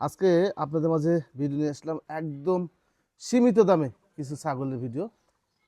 আজকে আপনাদের মাঝে ভিডিও নিয়ে আসলাম একদম সীমিত দামে কিছু ছাগলের ভিডিও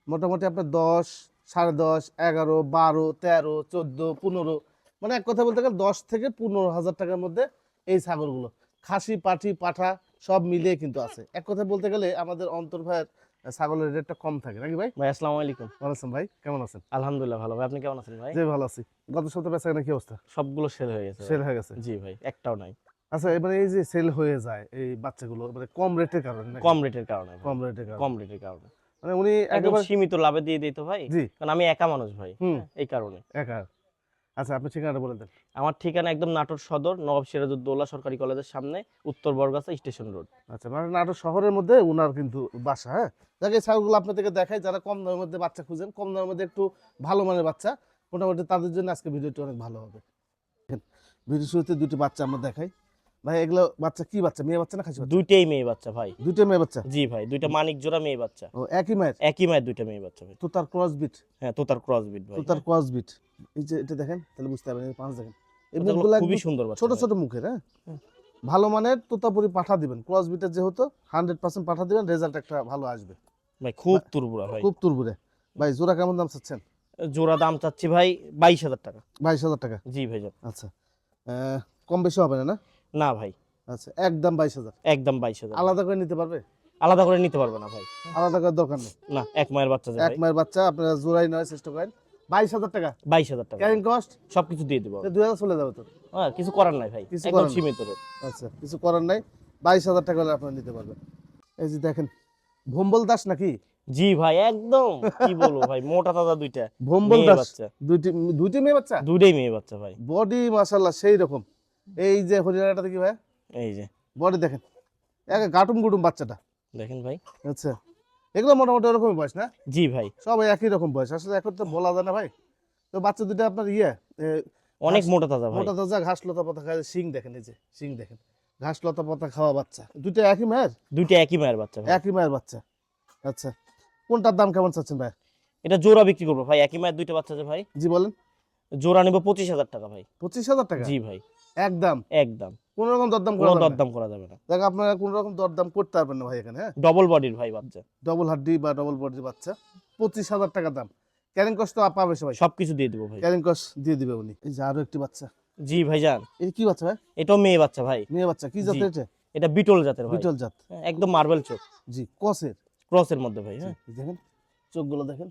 মোটামুটি আপনার দশ সাড়ে দশ এগারো বারো তেরো চোদ্দ পনেরো মানে এক কথা বলতে গেলে দশ থেকে পনেরো হাজার টাকার মধ্যে এই ছাগলগুলো। খাসি পাঠি পাঠা সব মিলিয়ে কিন্তু আছে। এক কথা বলতে গেলে আমাদের অন্তর ভাইয়ের ছাগলের রেটটা কম থাকে নাকি ভাই? ভাই আসসালামু আলাইকুম। ভালো আছেন ভাই? কেমন আছেন? আলহামদুলিল্লাহ ভালো। ভাই আপনি কেমন আছেন ভাই? যে ভালো আছি। গত সপ্তাহে বেচা কেনা কি অবস্থা? সবগুলো সেল হয়ে গেছে। সেল হয়ে গেছে? জি ভাই একটাও নাই। আচ্ছা এবারে এই যে সেল হয়ে যায় এই বাচ্চাগুলো মানে কম রেটের কারণে কম রেটের কারণে কম রেটের কারণে। কম রেটের কারণে। মানে উনি একেবারে সীমিত লাভে দিয়ে দিই তো ভাই কারণ আমি একা মানুষ ভাই এই কারণে। একা। আচ্ছা আপনি ঠিকানাটা বলে দেন। আমার ঠিকানা একদম নাটোর সদর নবাব সিরাজউদ্দৌলা সরকারি কলেজের সামনে উত্তর বরগাছা স্টেশন রোড। আচ্ছা মানে নাটোর শহরের মধ্যে উনার কিন্তু বাসা হ্যাঁ? যাকে ছাগলগুলো আপনাদেরকে দেখাই যারা কম দামের মধ্যে বাচ্চা খুঁজেন কম দামের মধ্যে একটু ভালো মানের বাচ্চা মোটামুটি তাদের জন্য আজকে ভিডিওটি অনেক ভালো হবে। ভিডিও শুরুতে দুটি বাচ্চা আমরা দেখাই। ভাই এগুলো বাচ্চা কি বাচ্চা? মেয়ে বাচ্চা না খাসি বাচ্চা? দুইটাই মেয়ে বাচ্চা ভাই। দুইটা মেয়ে বাচ্চা? জি ভাই দুইটা মানিক জোড়া মেয়ে বাচ্চা। ও একই মায়ের? একই মায়ের দুইটা মেয়ে বাচ্চা ভাই। তো তার ক্রস বিট হ্যাঁ তোতার ক্রস বিট ভাই। তো তার ক্রস বিট এই যে এটা দেখেন তাহলে বুঝতে পারবেন এই পাঁচ দেখেন। এই মুখগুলো খুবই সুন্দর বাচ্চা ছোট ছোট মুখের হ্যাঁ? ভালো মানের তোতাপুরি পাঠা দিবেন। ক্রস বিটের যেহেতু হান্ড্রেড পার্সেন্ট পাঠা দিবেন রেজাল্ট একটা ভালো আসবে। ভাই খুব তুরবুরা ভাই। খুব তুরবুরে। ভাই জোড়া কেমন দাম চাচ্ছেন? জোড়া দাম চাচ্ছি ভাই বাইশ হাজার টাকা। বাইশ হাজার টাকা? জি ভাই আচ্ছা। কম বেশি হবে না না? না ভাই। আচ্ছা একদম বাইশ হাজার। একদম বাইশ হাজার। আলাদা করে নিতে পারবে? আলাদা করে নিতে পারবে না ভাই। আলাদা করে দোকান নেই? না এক মায়ের বাচ্চা এক মায়ের বাচ্চা আপনারা জোড়াই নয় চেষ্টা করেন। বাইশ হাজার টাকা? বাইশ হাজার টাকা। ক্যারিং কস্ট সবকিছু দিয়ে দেবো। দুই হাজার চলে যাবে তো? হ্যাঁ কিছু করার নাই ভাই। কিছু করার নাই। সীমিত আচ্ছা কিছু করার নাই। বাইশ হাজার টাকা হলে আপনারা নিতে পারবেন। এই যে দেখেন ভম্বল দাস নাকি? জি ভাই একদম। কি বলব ভাই মোটা তাজা দুইটা। ভম্বল দাস। দুইটি দুইটি মেয়ে বাচ্চা? দুইটাই মেয়ে বাচ্চা ভাই। বডি মাশাল্লাহ সেই রকম। এই যে হরিয়ানাটা দেখি ভাই? এই যে। বডি দেখেন। এক গাটুম গুটুম বাচ্চাটা। দেখেন ভাই। আচ্ছা। এগুলো মোটামুটি ওরকমই বয়স না? জি ভাই। সবাই একই রকম বয়স। আসলে এখন তো বলা যায় না ভাই। তো বাচ্চা দুটো আপনার ইয়ে অনেক মোটা তাজা ভাই। মোটা তাজা ঘাস লতা পাতা খায়। শিং দেখেন এই যে শিং দেখেন। ঘাস লতা পাতা খাওয়া বাচ্চা। দুটো একই মায়ের? দুইটা একই মায়ের বাচ্চা একই মায়ের বাচ্চা। আচ্ছা। কোনটার দাম কেমন চাচ্ছেন ভাই? এটা জোড়া বিক্রি করব ভাই। একই মায়ের দুইটা বাচ্চা যে ভাই। জি বলেন। জোড়া নিবো পঁচিশ হাজার টাকা ভাই। পঁচিশ হাজার টাকা? জি ভাই। একদম। একদম। কোন রকম দরদাম করা দরদাম করা যাবে না। দেখ আপনারা কোন রকম দরদাম করতে পারবেন না ভাই এখানে হ্যাঁ? ডবল বডির ভাই বাচ্চা। ডবল হাড্ডি বা ডবল বডির বাচ্চা। পঁচিশ হাজার টাকা দাম। ক্যারিং কস্ট তো পাবে সবাই। সবকিছু দিয়ে দেবো ভাই। ক্যারিং কস্ট দিয়ে দিবে উনি। এই যে আরও একটি বাচ্চা। জি ভাইজান। এই কি বাচ্চা ভাই? এটাও মেয়ে বাচ্চা ভাই। মেয়ে বাচ্চা। কি জাতের এটা? এটা বিটল জাতের ভাই। বিটল জাত। হ্যাঁ, একদম মার্বেল চোখ। জি কসের ক্রসের মধ্যে ভাই হ্যাঁ। দেখেন। চোখগুলো দেখেন।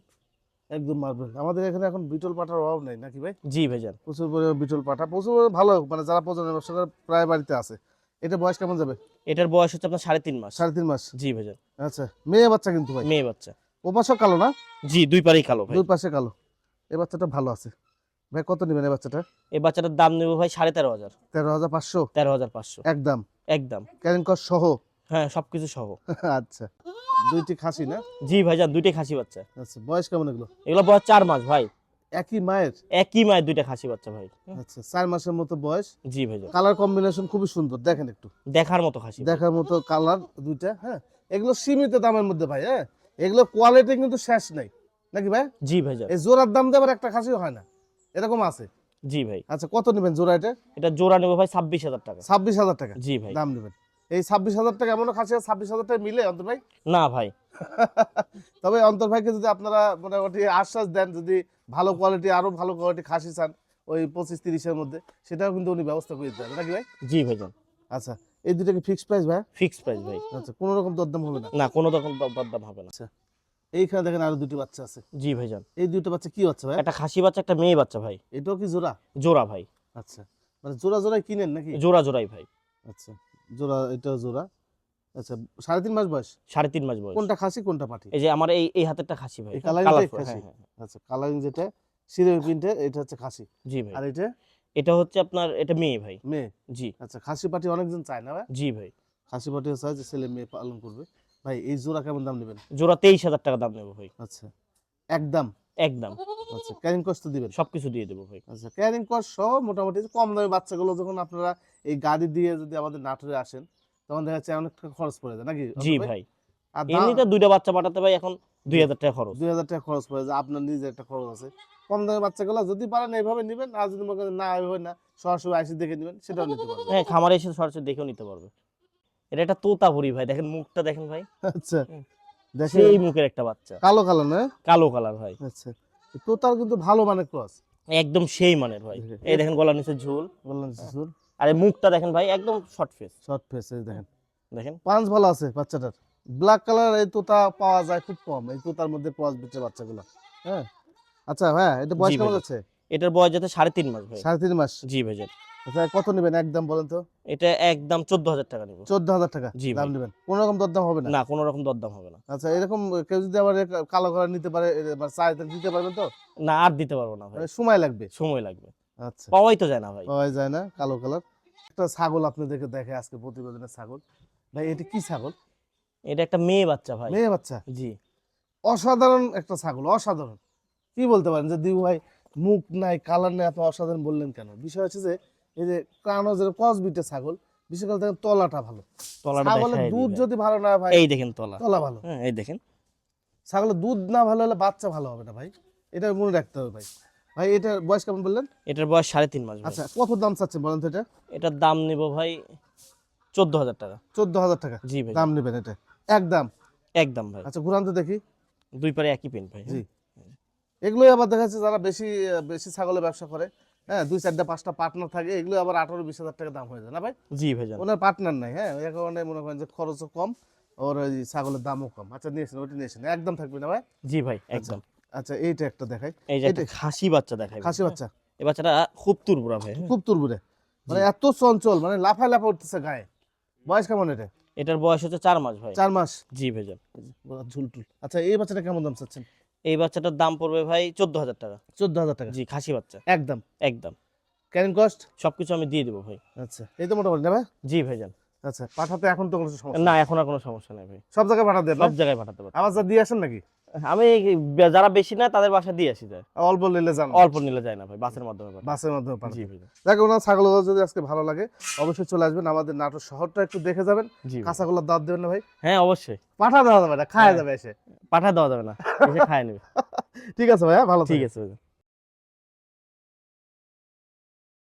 একদম মার্বেল আমাদের এখানে এখন বিটল পাটার অভাব নেই নাকি ভাই? জি ভাইজান। প্রচুর পরিমাণে বিটল পাটা প্রচুর ভালো মানে যারা প্রজনন ব্যবসা করে প্রায় বাড়িতে আছে। এটা বয়স কেমন যাবে? এটার বয়স হচ্ছে আপনার সাড়ে তিন মাস। সাড়ে তিন মাস? জি ভাইজান। আচ্ছা মেয়ে বাচ্চা কিন্তু ভাই? মেয়ে বাচ্চা। ও পাশেও কালো না? জি দুই পারেই কালো দুই পাশে কালো। এই বাচ্চাটা ভালো আছে। ভাই কত নেবেন এই বাচ্চাটা? এই বাচ্চাটার দাম নেব ভাই সাড়ে তেরো হাজার। তেরো হাজার পাঁচশো? তেরো হাজার পাঁচশো। একদম? একদম। ক্যারিং কস্ট সহ? হ্যাঁ সবকিছু সহ। আচ্ছা। দুইটি খাসি না? জি ভাইজান দুইটাই খাসি বাচ্চা। আচ্ছা বয়স কেমন এগুলো? এগুলো বয়স চার মাস ভাই। একই মায়ের? একই মায়ের দুইটা খাসি বাচ্চা ভাই। আচ্ছা চার মাসের মতো বয়স? জি ভাইজান। কালার কম্বিনেশন খুবই সুন্দর দেখেন একটু। দেখার মতো খাসি। দেখার মতো কালার দুইটা হ্যাঁ? এগুলো সীমিত দামের মধ্যে ভাই হ্যাঁ? এগুলো কোয়ালিটি কিন্তু শেষ নাই। নাকি ভাই? জি ভাইজান। এই জোড়ার দাম দিয়ে আবার একটা খাসিও হয় না। এরকম আছে? জি ভাই। আচ্ছা কত নেবেন জোড়া এটা? এটা জোড়া নেব ভাই ছাব্বিশ হাজার টাকা। ছাব্বিশ হাজার টাকা। জি ভাই। দাম নেবেন। এই ছাব্বিশ হাজার টাকা এমনও খাসি ছাব্বিশ হাজার টাকা মিলে অন্তর ভাই? না ভাই। তবে অন্তর ভাইকে যদি আপনারা মোটামুটি আশ্বাস দেন যদি ভালো কোয়ালিটি আরও ভালো কোয়ালিটি খাসি চান ওই পঁচিশ তিরিশের মধ্যে সেটাও কিন্তু উনি ব্যবস্থা করে দিতে নাকি ভাই? জি ভাইজান। আচ্ছা এই দুটো কি ফিক্সড প্রাইস ভাই? ফিক্স প্রাইস ভাই। আচ্ছা কোনো রকম দরদাম হবে না? না কোনো রকম দরদাম হবে না। আচ্ছা এইখানে দেখেন আরও দুটি বাচ্চা আছে। জি ভাইজান। এই দুটো বাচ্চা কি বাচ্চা ভাই? একটা খাসি বাচ্চা একটা মেয়ে বাচ্চা ভাই। এটাও কি জোড়া? জোড়া ভাই। আচ্ছা মানে জোড়া জোড়াই কিনেন নাকি? জোড়া জোড়াই ভাই। আচ্ছা। জোড়া এটাও জোড়া। আচ্ছা সাড়ে তিন মাস বয়স? সাড়ে তিন মাস বয়স। কোনটা খাসি কোনটা পাঠি এই যে আমার এই এই হাতেরটা খাসি ভাই। টাই খাসি? হ্যাঁ, হ্যাঁ, আচ্ছা কালারিং যেটা সিরে প্রিন্টে এটা হচ্ছে খাসি। জি ভাই। আর এটা? এটা হচ্ছে আপনার এটা মেয়ে ভাই। মেয়ে? জি। আচ্ছা খাসি পাটি অনেকজন চায় না ভাই? জি ভাই। খাসি পাটি চায় যে ছেলে মেয়ে পালন করবে। ভাই এই জোড়া কেমন দাম নেবেন? জোড়া তেইশ হাজার টাকা দাম নেব ভাই। আচ্ছা একদম। একদম। আচ্ছা ক্যারিং কস্ট দিবেন। সবকিছু দিয়ে দেবো ভাই। আচ্ছা ক্যারিং কস্ট সহ মোটামুটি কম দামি বাচ্চাগুলো যখন আপনারা এই গাড়ি দিয়ে যদি আমাদের নাটোরে আসেন তখন দেখা যাচ্ছে অনেক খরচ পড়ে যায় নাকি জি ভাই? এমনিতে দুইটা বাচ্চা পাঠাতে ভাই এখন দুই হাজার টাকা খরচ। দুই হাজার টাকা খরচ পড়ে যায় আপনার নিজের একটা খরচ আছে। কম বাচ্চাগুলো যদি পারেন এইভাবে নেবেন আর যদি মনে করেন না এইভাবে না সরাসরি আইসি দেখে নেবেন সেটাও নিতে পারবেন। হ্যাঁ খামারে এসে সরাসরি দেখেও নিতে পারবে। এটা একটা তোতাপুরি ভাই দেখেন মুখটা দেখেন ভাই। আচ্ছা। সেই মুখের একটা বাচ্চা। কালো কালো না? কালো কালার ভাই। আচ্ছা। তো তার কিন্তু ভালো মানে ক্রস। একদম সেই মানের ভাই। এই দেখেন গলার নিচে ঝুল। বললেন শিশুর আর এই মুখটা দেখেন ভাই একদম শর্ট ফেস শর্ট ফেস দেখেন। দেখেন। পাঁচ ভালো আছে বাচ্চাটার। ব্ল্যাক কালার এই তোতা পাওয়া যায় খুব কম। এই তোতার মধ্যে ক্রস বিটে বাচ্চাগুলো। হ্যাঁ? আচ্ছা হ্যাঁ এটা বয়স কেমন ভাই। এটার বয়স যাতে সাড়ে তিন মাস ভাই। সাড়ে তিন মাস? জি ভাইজান আচ্ছা কত নেবেন একদম বলেন তো? এটা একদম চোদ্দ হাজার টাকা নিব। চোদ্দ হাজার টাকা? জি দাম। নেবেন? কোনো রকম দরদাম হবে না? না কোনো রকম দরদাম হবে না। আচ্ছা এরকম কেউ যদি আবার কালো কালার নিতে পারে দিতে পারবেন তো? না আর দিতে পারব না ভাই। মানে সময় লাগবে? সময় লাগবে। আচ্ছা। পাওয়াই তো যায় না ভাই। পাওয়াই যায় না কালো কালার। একটা ছাগল আপনাদেরকে দেখে আজকে প্রতিবেদনের ছাগল। ভাই এটা কি ছাগল? এটা একটা মেয়ে বাচ্চা ভাই। মেয়ে বাচ্চা? জি। অসাধারণ একটা ছাগল অসাধারণ। কি বলতে পারেন যে দিবু ভাই? মুখ নাই কালার নাই আপনি অসাধারণ বললেন কেন? বিষয় হচ্ছে যে এই যে কানো যে কস বিটে ছাগল বিশেষ করে দেখেন তলাটা ভালো। তলাটা ছাগলের দুধ যদি ভালো না ভাই এই দেখেন তলা। তলা ভালো। হ্যাঁ এই দেখেন। ছাগলের দুধ না ভালো হলে বাচ্চা ভালো হবে না ভাই। এটা মনে রাখতে হবে ভাই। ভাই এটার বয়স কেমন বললেন? এটার বয়স সাড়ে তিন মাস আচ্ছা কত দাম চাচ্ছেন বলেন তো এটা? এটার দাম নিব ভাই চোদ্দ হাজার টাকা। চোদ্দ হাজার টাকা? জি ভাই। দাম নেবেন এটা? একদম একদম ভাই। আচ্ছা ঘুরান তো দেখি। দুই পারে একই পেন ভাই। জি। এগুলোই আবার দেখা যাচ্ছে যারা বেশি বেশি ছাগলের ব্যবসা করে হ্যাঁ দুই চারটা পাঁচটা পার্টনার থাকে এগুলো আবার আঠারো বিশ হাজার টাকা দাম হয়ে যায় না ভাই? জি ভাই ওনার পার্টনার নাই হ্যাঁ এই কারণে মনে করেন যে খরচও কম ওর ওই ছাগলের দামও কম। আচ্ছা নিয়েছেন ওটা নিয়েছেন একদম থাকবে না ভাই? জি ভাই একদম। আচ্ছা এইটা একটা দেখাই। এই যে একটা খাসি বাচ্চা দেখাই খাসি বাচ্চা। এই বাচ্চাটা খুব তুরবুরা ভাই হ্যাঁ। খুব তুরবুরে। মানে এত চঞ্চল মানে লাফা লাফা উঠতেছে গায়ে। বয়স কেমন এটা? এটার বয়স হচ্ছে চার মাস ভাই। চার মাস? জি ভাই ঝুলটুল। আচ্ছা এই বাচ্চাটা কেমন দাম চাচ্ছেন? এই বাচ্চাটার দাম পড়বে ভাই চোদ্দ হাজার টাকা। চোদ্দ হাজার টাকা? জি খাসি বাচ্চা। একদম? একদম। ক্যারিং কস্ট সবকিছু আমি দিয়ে দেবো ভাই। আচ্ছা এই তো মোটামুটি না ভাই? জি ভাই যান আচ্ছা পাঠাতে এখন তো কোনো সমস্যা না এখন আর কোনো সমস্যা নেই ভাই। সব জায়গায় পাঠাতে সব জায়গায় পাঠাতে পারি আবার যা দিয়ে আসেন নাকি? আমি যারা বেশি না তাদের বাসা দিয়ে আসি অল্প নিলে যান অল্প নিলে যায় না ভাই বাসের মাধ্যমে বাসের মাধ্যমে জি ভাই। দেখো ওনার ছাগল যদি আজকে ভালো লাগে অবশ্যই চলে আসবেন আমাদের নাটোর শহরটা একটু দেখে যাবেন। কাঁচাগোলার দাঁত দেবেন না ভাই? হ্যাঁ অবশ্যই। পাঠা দেওয়া যাবে না খাওয়া হ্যাঁ। যাবে এসে। পাঠা দেওয়া যাবে না এসে খায় নেবে। ঠিক আছে ভাই ভালো ঠিক আছে ভাই।